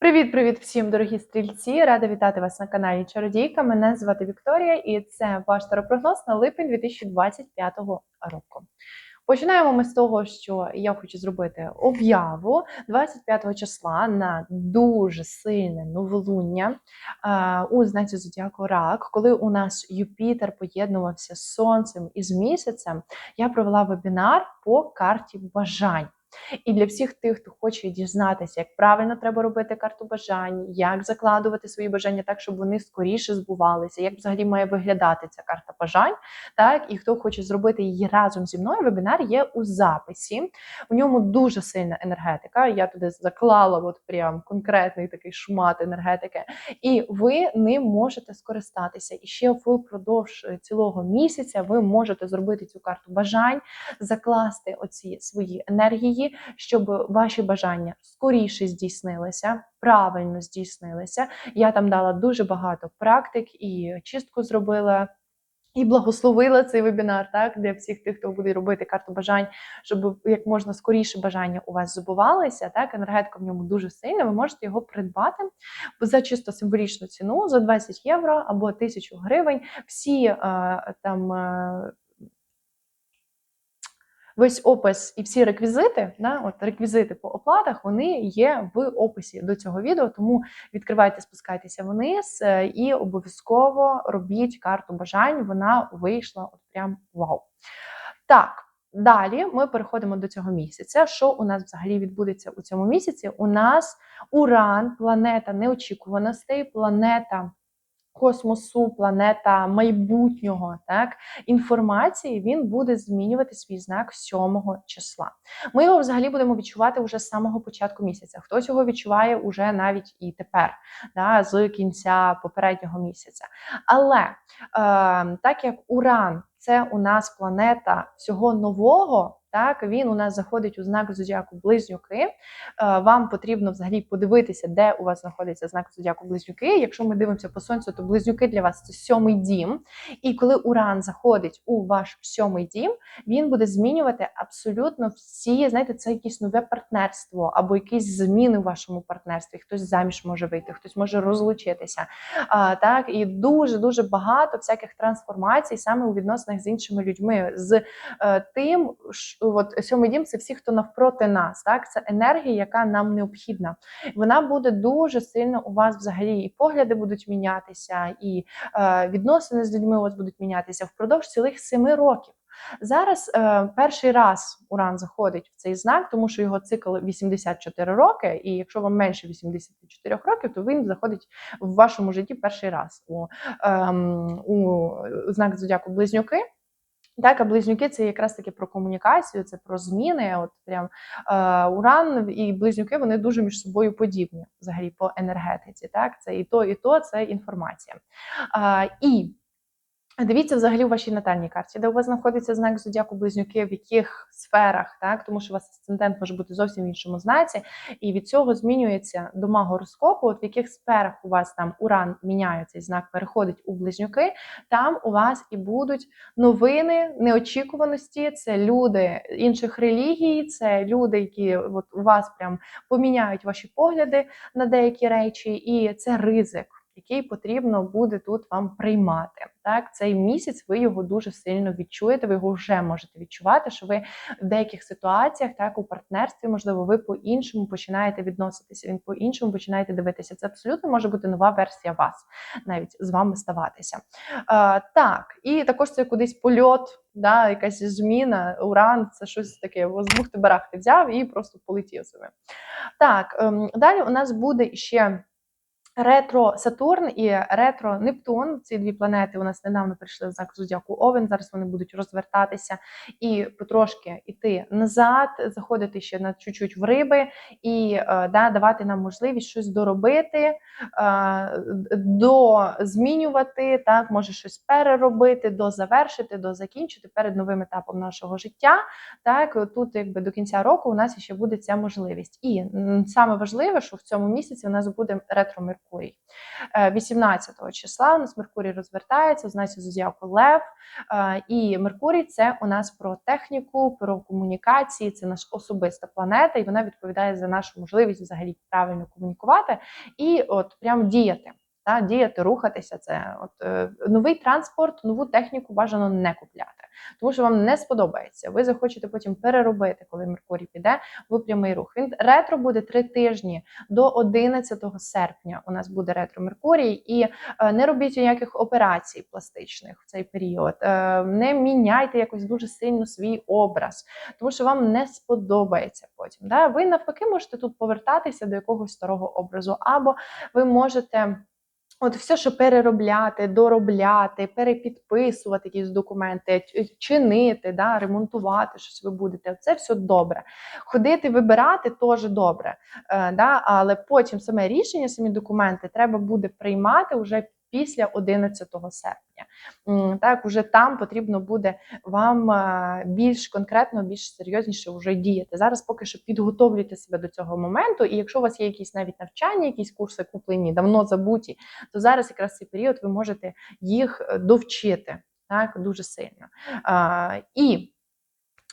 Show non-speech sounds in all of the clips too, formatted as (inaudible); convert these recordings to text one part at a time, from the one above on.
Привіт-привіт всім, дорогі стрільці! Рада вітати вас на каналі Чародійка. Мене звати Вікторія, і це ваш таропрогноз на липень 2025 року. Починаємо ми з того, що я хочу зробити об'яву 25 числа на дуже сильне новолуння е, у знаці Зодіаку Рак, коли у нас Юпітер поєднувався з Сонцем і з місяцем. Я провела вебінар по карті бажань. І для всіх тих, хто хоче дізнатися, як правильно треба робити карту бажань, як закладувати свої бажання так, щоб вони скоріше збувалися, як взагалі має виглядати ця карта бажань. Так, і хто хоче зробити її разом зі мною, вебінар є у записі. У ньому дуже сильна енергетика. Я туди заклала от прям конкретний такий шмат енергетики, і ви ним можете скористатися. І ще впродовж цілого місяця ви можете зробити цю карту бажань, закласти оці свої енергії щоб ваші бажання скоріше здійснилися, правильно здійснилися. Я там дала дуже багато практик і чистку зробила. І благословила цей вебінар, так для всіх тих, хто буде робити карту бажань, щоб як можна скоріше бажання у вас забувалися. Так, енергетика в ньому дуже сильна. Ви можете його придбати за чисто символічну ціну за 20 євро або 1000 гривень. Всі е, там. Весь опис і всі реквізити, да, от реквізити по оплатах, вони є в описі до цього відео. Тому відкривайте, спускайтеся вниз е, і обов'язково робіть карту бажань. Вона вийшла от прям вау. Так. Далі ми переходимо до цього місяця. Що у нас взагалі відбудеться у цьому місяці? У нас Уран, планета неочікуваностей, планета космосу, планета майбутнього так інформації, він буде змінювати свій знак 7 числа. Ми його взагалі будемо відчувати вже з самого початку місяця. Хтось його відчуває уже навіть і тепер, да, з кінця попереднього місяця. Але е, так як Уран це у нас планета всього нового. Так, він у нас заходить у знак зодіаку близнюки. Е, вам потрібно взагалі подивитися, де у вас знаходиться знак зодіаку близнюки. Якщо ми дивимося по сонцю, то близнюки для вас це сьомий дім. І коли Уран заходить у ваш сьомий дім, він буде змінювати абсолютно всі, знаєте, це якесь нове партнерство або якісь зміни в вашому партнерстві. Хтось заміж може вийти, хтось може розлучитися. Так, і дуже дуже багато всяких трансформацій саме у відносинах з іншими людьми, з е, тим, от сьомий дім це всі, хто навпроти нас. Так, це енергія, яка нам необхідна. Вона буде дуже сильно у вас взагалі і погляди будуть мінятися, і е, відносини з людьми у вас будуть мінятися впродовж цілих семи років. Зараз е, перший раз Уран заходить в цей знак, тому що його цикл 84 роки, і якщо вам менше 84 років, то він заходить в вашому житті перший раз у, е, у знак зодіаку Близнюки. Так, а близнюки це якраз таки про комунікацію, це про зміни. От прям е, Уран і близнюки вони дуже між собою подібні, взагалі по енергетиці. Так, це і то, і то це інформація. Е, і Дивіться взагалі у вашій натальній карті, де у вас знаходиться знак зодіаку близнюки, в яких сферах, так тому що у вас асцендент може бути зовсім в іншому знаці, і від цього змінюється дома гороскопу. От в яких сферах у вас там уран міняє цей знак, переходить у близнюки. Там у вас і будуть новини неочікуваності. Це люди інших релігій, це люди, які от у вас прям поміняють ваші погляди на деякі речі, і це ризик який потрібно буде тут вам приймати. Так, цей місяць ви його дуже сильно відчуєте. Ви його вже можете відчувати, що ви в деяких ситуаціях, так у партнерстві, можливо, ви по-іншому починаєте відноситися. Він по-іншому починаєте дивитися. Це абсолютно може бути нова версія вас, навіть з вами ставатися. А, Так, і також це кудись польот. Да, якась зміна, уран, це щось таке, з бухти барахти взяв і просто полетів собі. Так, ем, далі у нас буде ще Ретро Сатурн і ретро Нептун. Ці дві планети у нас недавно прийшли в знак зодіаку Овен. Зараз вони будуть розвертатися і потрошки йти назад, заходити ще на чуть-чуть в риби і е, да, давати нам можливість щось доробити, е, до змінювати, так, може щось переробити, дозавершити, дозакінчити перед новим етапом нашого життя. Так, тут, якби до кінця року, у нас ще буде ця можливість. І саме важливе, що в цьому місяці у нас буде ретро Меркурій. Меркурій. Е, 18 числа у нас Меркурій розвертається, у знаці зодіаку Лев. Е, І Меркурій це у нас про техніку, про комунікації, це наша особиста планета, і вона відповідає за нашу можливість взагалі правильно комунікувати і от прям діяти. Та, діяти, рухатися. Це от е, новий транспорт, нову техніку бажано не купляти, тому що вам не сподобається. Ви захочете потім переробити, коли Меркурій піде в прямий рух. Він ретро буде три тижні до 11 серпня. У нас буде ретро Меркурій, і е, не робіть ніяких операцій пластичних в цей період. Е, не міняйте якось дуже сильно свій образ, тому що вам не сподобається потім. Да? Ви навпаки можете тут повертатися до якогось старого образу, або ви можете. От все, що переробляти, доробляти, перепідписувати якісь документи, чинити, да, ремонтувати щось ви будете. Це все добре. Ходити, вибирати теж добре. Е, да, але потім саме рішення, самі документи треба буде приймати вже після 11 серпня. Так, уже там потрібно буде вам е, більш конкретно, більш серйозніше вже діяти. Зараз поки що підготовлюйте себе до цього моменту, і якщо у вас є якісь навіть навчання, якісь курси куплені, давно забуті, то зараз якраз цей період ви можете їх е, довчити так дуже сильно. А, і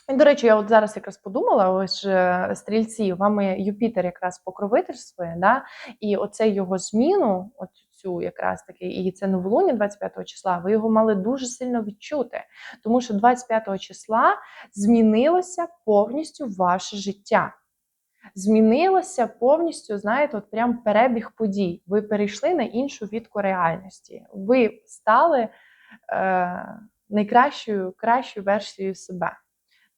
до речі, я от зараз якраз подумала, ось е, стрільці, вами Юпітер якраз покровительствує, да? і оце його зміну, от цю якраз таки, і це новолуння 25 числа, ви його мали дуже сильно відчути, тому що 25 числа змінилося повністю ваше життя. Змінилося повністю, знаєте, от прям перебіг подій. Ви перейшли на іншу відку реальності. Ви стали е, найкращою кращою версією себе.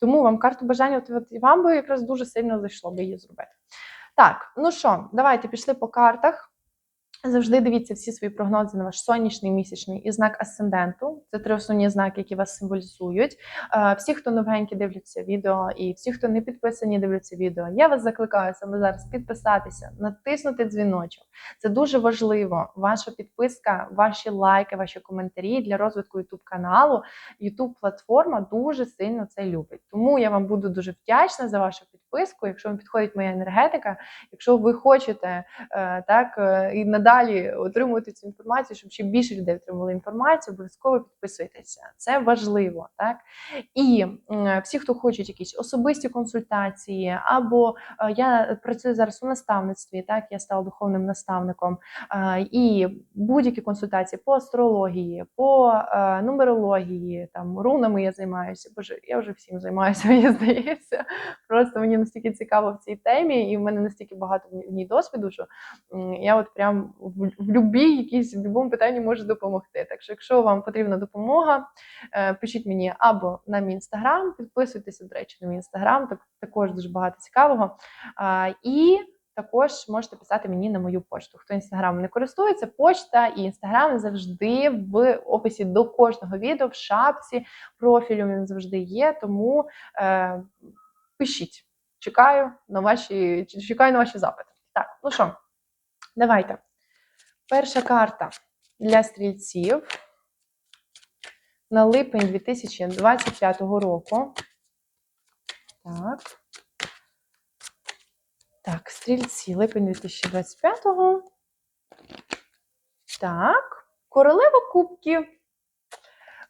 Тому вам карту бажання, вам би якраз дуже сильно зайшло би її зробити. Так, ну що, давайте пішли по картах. Завжди дивіться всі свої прогнози на ваш сонячний, місячний і знак асценденту. Це три основні знаки, які вас символізують. Е, Всі, хто новенькі дивляться відео, і всі, хто не підписані, дивляться відео, я вас закликаю саме зараз підписатися, натиснути дзвіночок. Це дуже важливо. Ваша підписка, ваші лайки, ваші коментарі для розвитку youtube каналу. youtube платформа дуже сильно це любить. Тому я вам буду дуже вдячна за вашу підписку. Якщо вам підходить моя енергетика, якщо ви хочете е, так е, і надалі отримувати цю інформацію, щоб ще більше людей отримали інформацію, обов'язково підписуйтеся. Це важливо, так і всі, хто хочуть якісь особисті консультації, або е, я працюю зараз у наставництві, так я стала духовним наставником, е, і будь-які консультації по астрології, по е, нумерології, там рунами я займаюся. Боже, я вже всім займаюся, (laughs) мені здається. Просто мені настільки цікаво в цій темі, і в мене настільки багато в ній досвіду, що я от прям в, любій якійсь в будь-якому питанні можу допомогти. Так що, якщо вам потрібна допомога, е, пишіть мені або на мій інстаграм, підписуйтеся, до речі, на мій інстаграм, так також дуже багато цікавого. І також можете писати мені на мою почту. Хто інстаграмом не користується, почта і інстаграм завжди в описі до кожного відео, в шапці профілю він завжди є. Тому е, пишіть. Чекаю на ваші чекаю на ваші запити. Так, ну що, давайте. Перша карта для стрільців на липень 2025 року. Так. Так, стрільці, липень 2025. Так. Королева кубків.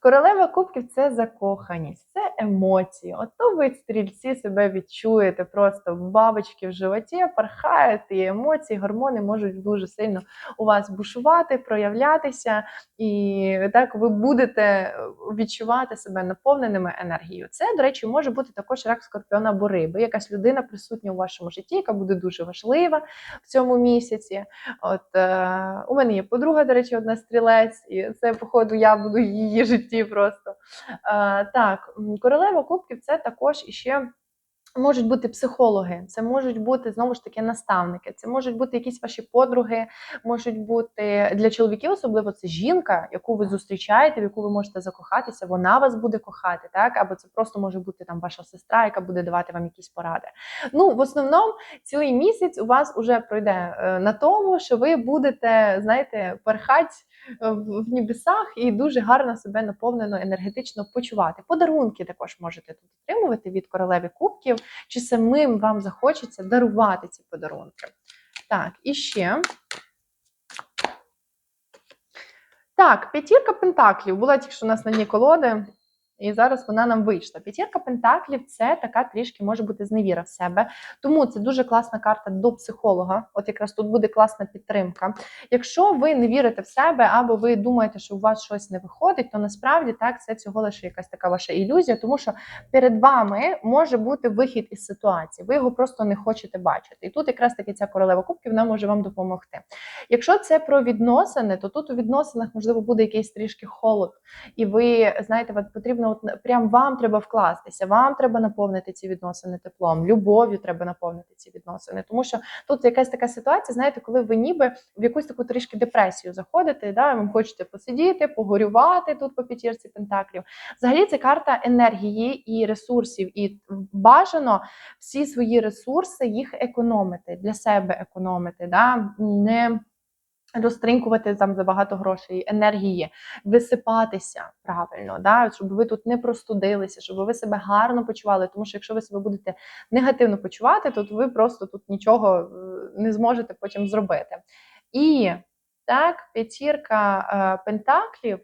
Королева кубків це закоханість, це емоції. Ото ви стрільці себе відчуєте просто бабочки в животі, пархаєте, і емоції, гормони можуть дуже сильно у вас бушувати, проявлятися, і так ви будете відчувати себе наповненими енергією. Це, до речі, може бути також рак скорпіона або риби, якась людина присутня у вашому житті, яка буде дуже важлива в цьому місяці. От е, у мене є подруга, до речі, одна стрілець, і це, походу, я буду її житті просто. Е, так, королева кубків це також іще. Можуть бути психологи, це можуть бути знову ж таки наставники, це можуть бути якісь ваші подруги, можуть бути для чоловіків, особливо це жінка, яку ви зустрічаєте, в яку ви можете закохатися, вона вас буде кохати, так або це просто може бути там ваша сестра, яка буде давати вам якісь поради. Ну, в основному, цілий місяць у вас вже пройде е, на тому, що ви будете, знаєте, перхати в в небесах і дуже гарно себе наповнено енергетично почувати. Подарунки також можете тут отримувати від королеви кубків, чи самим вам захочеться дарувати ці подарунки. Так, і ще. Так, п'ятірка пентаклів була тільки що у нас на дні колоди і зараз вона нам вийшла. П'ятірка пентаклів це така трішки може бути зневіра в себе. Тому це дуже класна карта до психолога. От якраз тут буде класна підтримка. Якщо ви не вірите в себе, або ви думаєте, що у вас щось не виходить, то насправді так це всього лише якась така ваша ілюзія, тому що перед вами може бути вихід із ситуації. Ви його просто не хочете бачити. І тут якраз таки ця королева кубків вона може вам допомогти. Якщо це про відносини, то тут у відносинах можливо буде якийсь трішки холод, і ви знаєте, от потрібно от прям вам треба вкластися, вам треба наповнити ці відносини теплом, любов'ю треба наповнити ці відносини. Тому що тут якась така ситуація, знаєте, коли ви ніби в якусь таку трішки депресію заходите, да, ви хочете посидіти, погорювати тут по п'ятірці пентаклів. Взагалі це карта енергії і ресурсів, і бажано всі свої ресурси їх економити для себе економити, да, не розтринкувати там забагато грошей, енергії, висипатися правильно, да, щоб ви тут не простудилися, щоб ви себе гарно почували. Тому що якщо ви себе будете негативно почувати, то ви просто тут нічого е, не зможете потім зробити. І так, п'ятірка е, пентаклів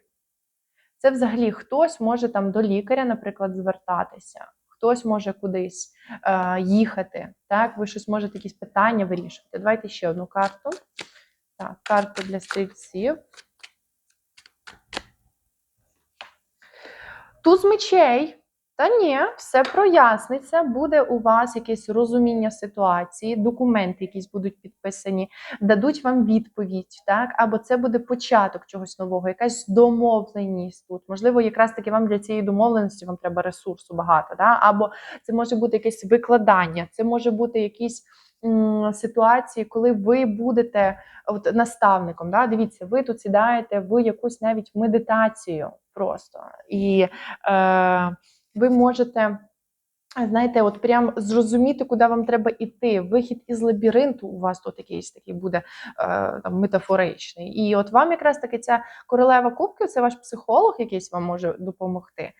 це взагалі хтось може там до лікаря, наприклад, звертатися. Хтось може кудись е, їхати, так, ви щось можете якісь питання вирішувати. Давайте ще одну карту. Так, карту для стрільців. Туз мечей. Та ні, все проясниться. Буде у вас якесь розуміння ситуації, документи якісь будуть підписані, дадуть вам відповідь, так? Або це буде початок чогось нового, якась домовленість тут. Можливо, якраз таки вам для цієї домовленості вам треба ресурсу багато, да? або це може бути якесь викладання, це може бути якісь ситуації, коли ви будете от, наставником. Да? Дивіться, ви тут сідаєте в якусь навіть медитацію просто. І е, ви можете. Знаєте, от прям зрозуміти, куди вам треба йти. Вихід із лабіринту у вас тут якийсь такий буде е, там метафоричний. І от вам якраз таки ця королева кубків це ваш психолог, якийсь вам може допомогти, е,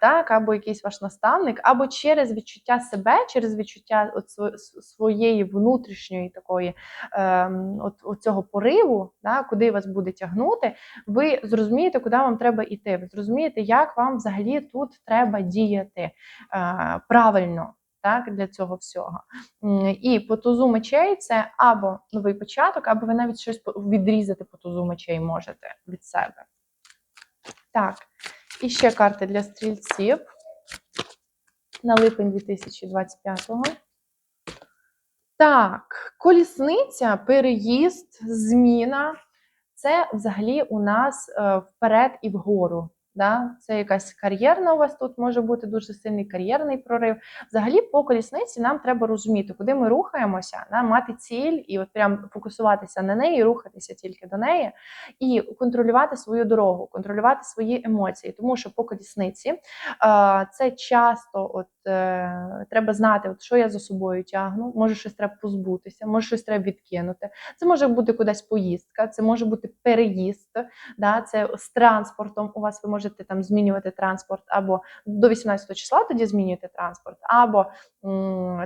так, або якийсь ваш наставник, або через відчуття себе, через відчуття от своєї внутрішньої такої е, от, от цього пориву, да, куди вас буде тягнути, ви зрозумієте, куди вам треба йти. Ви зрозумієте, як вам взагалі тут треба діяти е, правильно. Так, для цього всього. І по тузу мечей це або новий початок, або ви навіть щось відрізати по тузу мечей можете від себе. Так, і ще карти для стрільців на липень 2025-го. Так, колісниця, переїзд, зміна це взагалі у нас е, вперед і вгору. Да? Це якась кар'єрна у вас тут може бути дуже сильний кар'єрний прорив. Взагалі, по колісниці нам треба розуміти, куди ми рухаємося, да? мати ціль і от прям фокусуватися на неї, рухатися тільки до неї, і контролювати свою дорогу, контролювати свої емоції. Тому що по колісниці це часто от, е, треба знати, от, що я за собою тягну, може щось треба позбутися, може щось треба відкинути. Це може бути кудись поїздка, це може бути переїзд, да, це з транспортом. У вас ви можете там змінювати транспорт або до 18 числа тоді змінюєте транспорт, або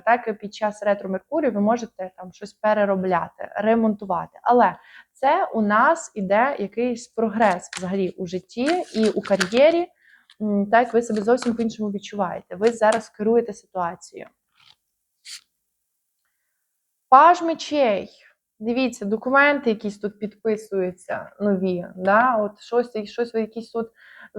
так під час ретро Меркурію ви можете там щось переробляти, ремонтувати. Але це у нас іде якийсь прогрес взагалі у житті і у кар'єрі. Так, ви себе зовсім по-іншому відчуваєте. Ви зараз керуєте ситуацією. Паж мечей. Дивіться, документи якісь тут підписуються нові. Да? От щось, щось якісь тут е,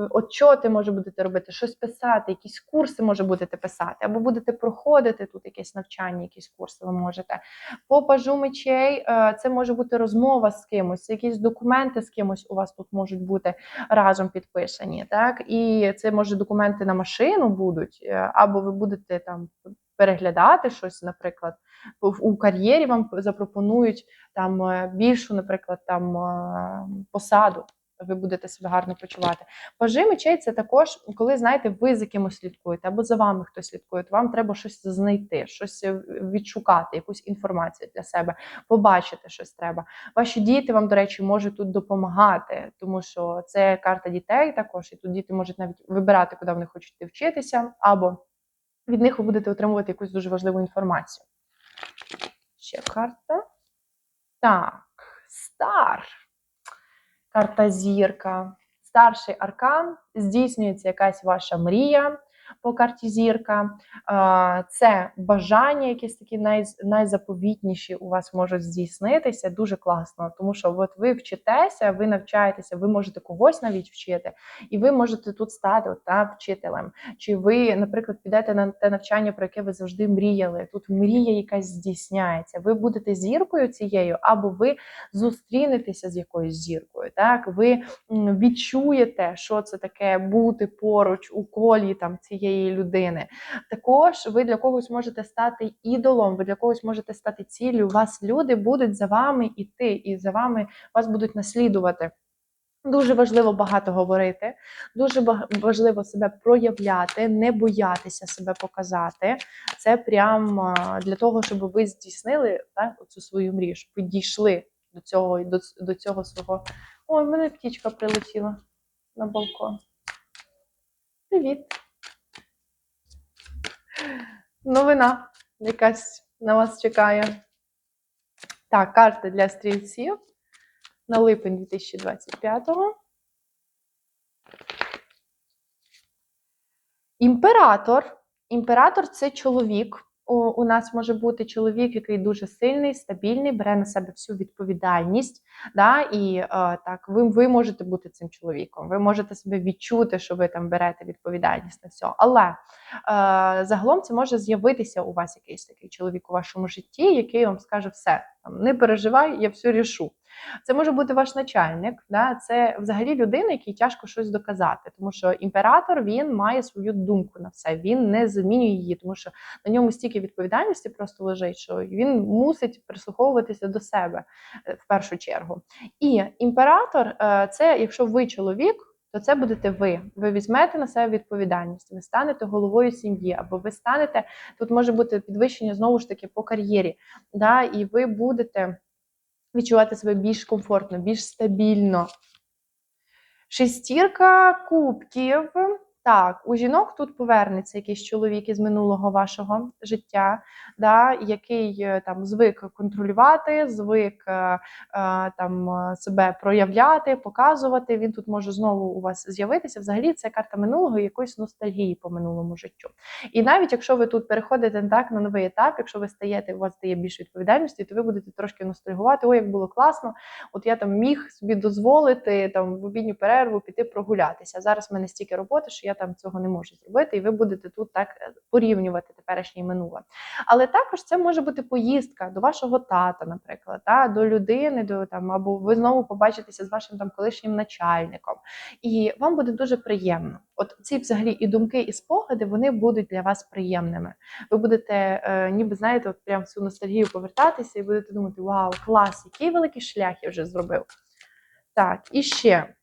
отчоти може будете робити, щось писати, якісь курси може будете писати, або будете проходити тут якесь навчання, якісь курси ви можете. По пажу мечей е, це може бути розмова з кимось, якісь документи з кимось у вас тут можуть бути разом підписані. Так? І це може документи на машину будуть, е, або ви будете там переглядати щось, наприклад, у кар'єрі вам запропонують там е, більшу, наприклад, там е, посаду. Ви будете себе гарно почувати. Пажи мечей це також, коли знаєте, ви за кимось слідкуєте, або за вами хтось слідкує, то вам треба щось знайти, щось е, відшукати, якусь інформацію для себе, побачити щось треба. Ваші діти вам, до речі, можуть тут допомагати, тому що це карта дітей також, і тут діти можуть навіть вибирати, куди вони хочуть вчитися, або від них ви будете отримувати якусь дуже важливу інформацію. Ще карта. Так, стар. карта зірка. Старший аркан здійснюється якась ваша мрія по карті зірка. Це бажання, якісь такі най, найзаповітніші у вас можуть здійснитися. Дуже класно, тому що от ви вчитеся, ви навчаєтеся, ви можете когось навіть вчити, і ви можете тут стати от, та, вчителем. Чи ви, наприклад, підете на те навчання, про яке ви завжди мріяли? Тут мрія якась здійсняється. Ви будете зіркою цією, або ви зустрінетеся з якоюсь зіркою. Так, ви відчуєте, що це таке бути поруч у колі там цієї людини. Також ви для когось можете стати ідолом, ви для когось можете стати ціллю. У вас люди будуть за вами іти, і за вами вас будуть наслідувати. Дуже важливо багато говорити, дуже важливо себе проявляти, не боятися себе показати. Це прям для того, щоб ви здійснили так, цю свою мрію, щоб ви дійшли до цього до, до цього свого. Ой, в мене птічка прилетіла на балкон. Привіт. Новина якась на вас чекає. Так, карта для стрільців на липень 2025-го. Імператор. Імператор це чоловік. У, нас може бути чоловік, який дуже сильний, стабільний, бере на себе всю відповідальність. Да? І е, так, ви, ви можете бути цим чоловіком. Ви можете себе відчути, що ви там берете відповідальність на все. Але е, загалом це може з'явитися у вас якийсь такий чоловік у вашому житті, який вам скаже все, там, не переживай, я все рішу. Це може бути ваш начальник, да? це взагалі людина, якій тяжко щось доказати, тому що імператор він має свою думку на все, він не змінює її, тому що на ньому стільки відповідальності просто лежить, що він мусить прислуховуватися до себе е, в першу чергу. І імператор е, це, якщо ви чоловік. То це будете ви. Ви візьмете на себе відповідальність, ви станете головою сім'ї, або ви станете тут може бути підвищення знову ж таки по кар'єрі, да, і ви будете відчувати себе більш комфортно, більш стабільно. Шестірка кубків. Так, у жінок тут повернеться якийсь чоловік із минулого вашого життя, да, який е, там звик контролювати, звик е, е, там себе проявляти, показувати. Він тут може знову у вас з'явитися. Взагалі, це карта минулого якоїсь ностальгії по минулому життю. І навіть якщо ви тут переходите так на новий етап, якщо ви стаєте, у вас стає більше відповідальності, то ви будете трошки ностальгувати. Ой, як було класно! От я там міг собі дозволити там в обідню перерву піти прогулятися. Зараз в мене стільки роботи, що я там цього не можу зробити, і ви будете тут так е, порівнювати теперішнє і минуле. Але також це може бути поїздка до вашого тата, наприклад, та, до людини, до там або ви знову побачитеся з вашим там колишнім начальником, і вам буде дуже приємно. От ці взагалі і думки, і спогади вони будуть для вас приємними. Ви будете, е, ніби знаєте, от прям в цю ностальгію повертатися і будете думати: Вау, клас, який великий шлях я вже зробив. Так, і ще.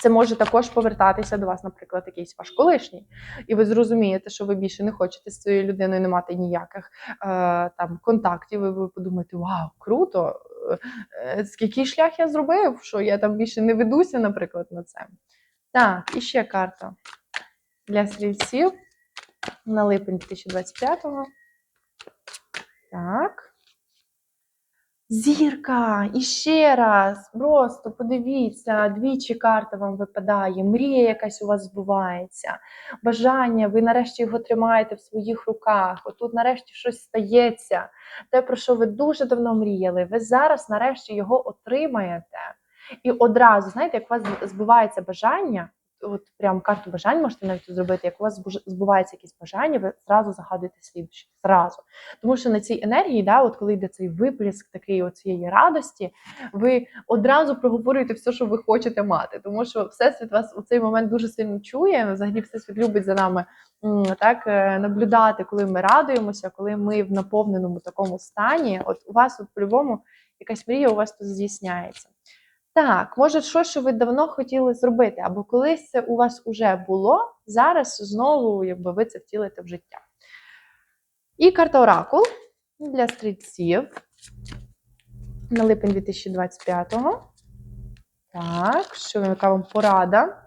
Це може також повертатися до вас, наприклад, якийсь ваш колишній, і ви зрозумієте, що ви більше не хочете з цією людиною не мати ніяких е, там контактів. І ви подумаєте, вау, круто! Е, який шлях я зробив, що я там більше не ведуся, наприклад, на це. Так, і ще карта для стрільців на липень 2025-го. Так. Зірка, і ще раз, просто подивіться, двічі карта вам випадає, мрія якась у вас збувається, бажання, ви нарешті його тримаєте в своїх руках. Отут нарешті щось стається. Те, про що ви дуже давно мріяли, ви зараз нарешті його отримаєте. І одразу, знаєте, як у вас збувається бажання, от прям карту бажань можете навіть зробити, як у вас збувається якесь бажання, ви зразу загадуєте слідуюче. Зразу. Тому що на цій енергії, да, от коли йде цей виплеск такий от цієї радості, ви одразу проговорюєте все, що ви хочете мати. Тому що Всесвіт вас у цей момент дуже сильно чує. Взагалі, Всесвіт любить за нами так е, наблюдати, коли ми радуємося, коли ми в наповненому такому стані. От у вас от, по-любому якась мрія у вас тут здійсняється. Так, може, щось, що ви давно хотіли зробити, або колись це у вас уже було, зараз знову, якби ви це втілите в життя. І карта Оракул для стрільців на липень 2025-го. Так, що яка вам порада?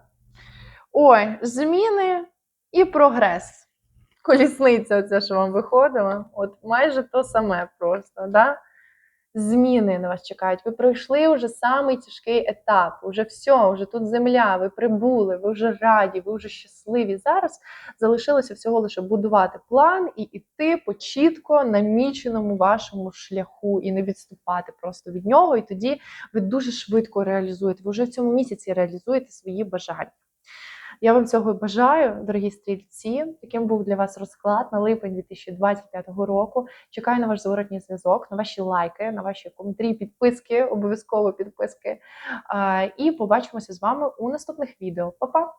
Ой, зміни і прогрес. Колісниця, оця, що вам виходила. От майже то саме просто, да? Зміни на вас чекають. Ви пройшли вже самий тяжкий етап. Уже все, вже тут земля. Ви прибули, ви вже раді, ви вже щасливі. Зараз залишилося всього лише будувати план і йти по чітко наміченому вашому шляху, і не відступати просто від нього. І тоді ви дуже швидко реалізуєте. Ви вже в цьому місяці реалізуєте свої бажання. Я вам цього бажаю, дорогі стрільці. Таким був для вас розклад на липень 2025 року. Чекаю на ваш зворотній зв'язок, на ваші лайки, на ваші коментарі, підписки, обов'язково підписки. І побачимося з вами у наступних відео. Па-па!